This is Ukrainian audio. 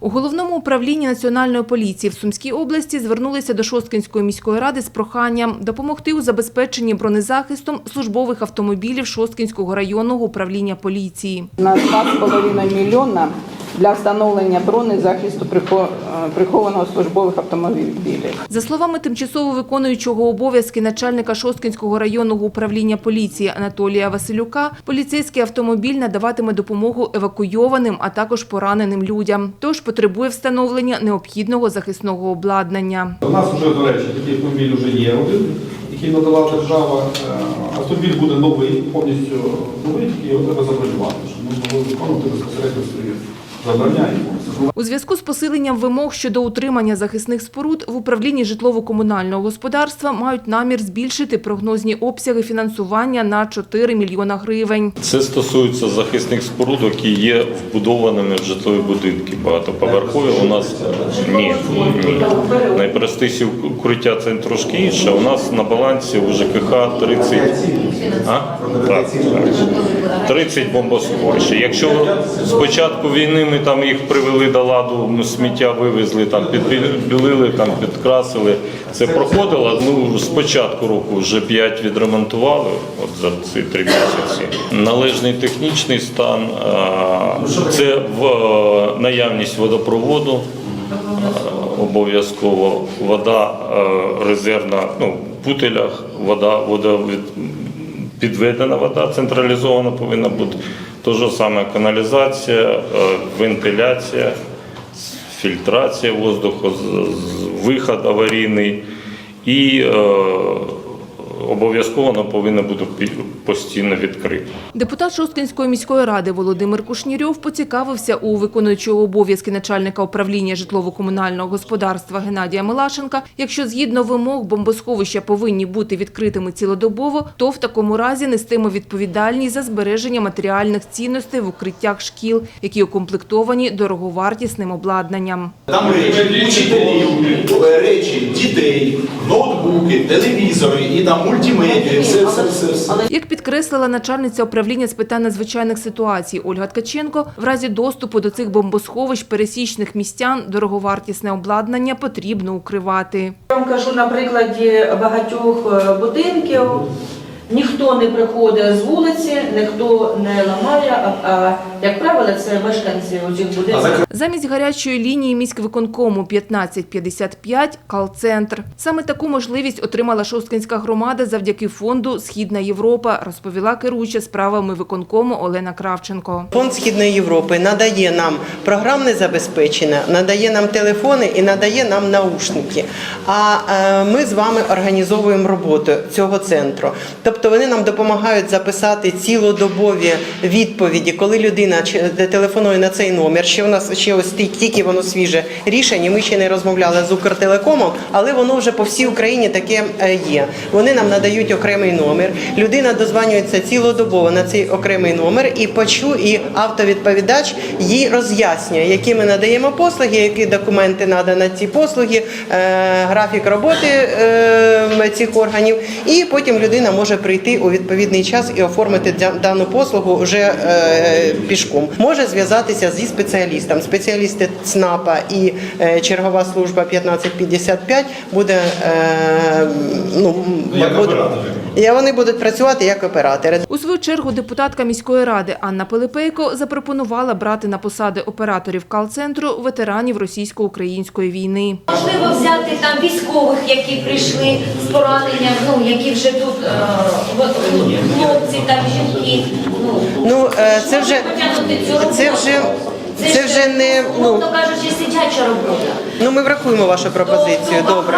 У головному управлінні національної поліції в Сумській області звернулися до Шосткинської міської ради з проханням допомогти у забезпеченні бронезахистом службових автомобілів Шосткинського районного управління поліції. на 2,5 мільйона для встановлення бронезахисту прихо- е, прихованого службових автомобілів. За словами тимчасово виконуючого обов'язки начальника Шосткинського районного управління поліції Анатолія Василюка, поліцейський автомобіль надаватиме допомогу евакуйованим, а також пораненим людям. Тож потребує встановлення необхідного захисного обладнання. У нас вже, до речі, такий автомобіль вже є один, який надала держава. Е, Автомобіль буде новий, повністю новий, тільки його треба забронювати, щоб ми могли виконувати безпосередньо свої У зв'язку з посиленням вимог щодо утримання захисних споруд в управлінні житлово-комунального господарства мають намір збільшити прогнозні обсяги фінансування на 4 мільйона гривень. Це стосується захисних споруд, які є вбудованими в житлові будинки. Багатоповерхові у нас ні. ні. Найпростіші укриття це трошки інше. У нас на балансі у ЖКХ 30, а? Так, так. 30 бомбосховищ. Якщо з початку війни ми там їх привели до ладу, ми сміття вивезли, там підбілили, там підкрасили. Це проходило. Ну з початку року вже 5 відремонтували. От за ці три місяці. Належний технічний стан, це е, наявність водопроводу. е, Обов'язково вода е, резервна, ну, в путелях, вода, вода від- підведена вода централізована повинна бути. То ж саме каналізація, е, вентиляція, фільтрація воздуху, виход аварійний і е, обов'язково воно повинно бути постійно відкрито. Депутат Шосткинської міської ради Володимир Кушнірьов поцікавився у виконуючого обов'язки начальника управління житлово-комунального господарства Геннадія Милашенка. Якщо згідно вимог бомбосховища повинні бути відкритими цілодобово, то в такому разі нестиме відповідальність за збереження матеріальних цінностей в укриттях шкіл, які укомплектовані дороговартісним обладнанням. Там е, речі дітей, ноутбуки, телевізори і там мультимедіа, все, все, все, все. Як підкреслила начальниця управління з питань надзвичайних ситуацій Ольга Ткаченко, в разі доступу до цих бомбосховищ пересічних містян дороговартісне обладнання потрібно укривати. Я вам кажу на прикладі багатьох е, будинків. Ніхто не приходить з вулиці, ніхто не ламає, а, а як правило, це мешканці у цих будинків. Замість гарячої лінії міськвиконкому 1555 – кал-центр. Саме таку можливість отримала Шосткинська громада завдяки фонду «Східна Європа», розповіла керуюча справами виконкому Олена Кравченко. Фонд Східної Європи надає нам програмне забезпечення, надає нам телефони і надає нам наушники. А е, ми з вами організовуємо роботу цього центру. Тобто вони нам допомагають записати цілодобові відповіді, коли людина чи- телефонує на цей номер. Ще у нас ще ось ті- тільки воно свіже рішення. Ми ще не розмовляли з Укртелекомом, але воно вже по всій Україні таке е, є. Вони нам надають окремий номер. Людина дозванюється цілодобово на цей окремий номер і почу, і автовідповідач їй роз'яснює, які ми надаємо послуги, які документи надано на ці послуги, е, графік роботи е, цих органів. І потім людина може прийти у відповідний час і оформити дану послугу вже е, пішком. Може зв'язатися зі спеціалістом. Спеціалісти ЦНАПа і е, чергова служба 1555 буде е, ну, Як буде- і вони будуть працювати як оператори. У свою чергу депутатка міської ради Анна Пилипейко запропонувала брати на посади операторів кал-центру ветеранів російсько-української війни. Можливо, взяти там військових, які прийшли з пораненням, ну які вже тут хлопці, там жінки. Ну, Ну е, це вже це вже це вже не ну кажучи, сидяча робота. ну ми врахуємо вашу пропозицію. Добре.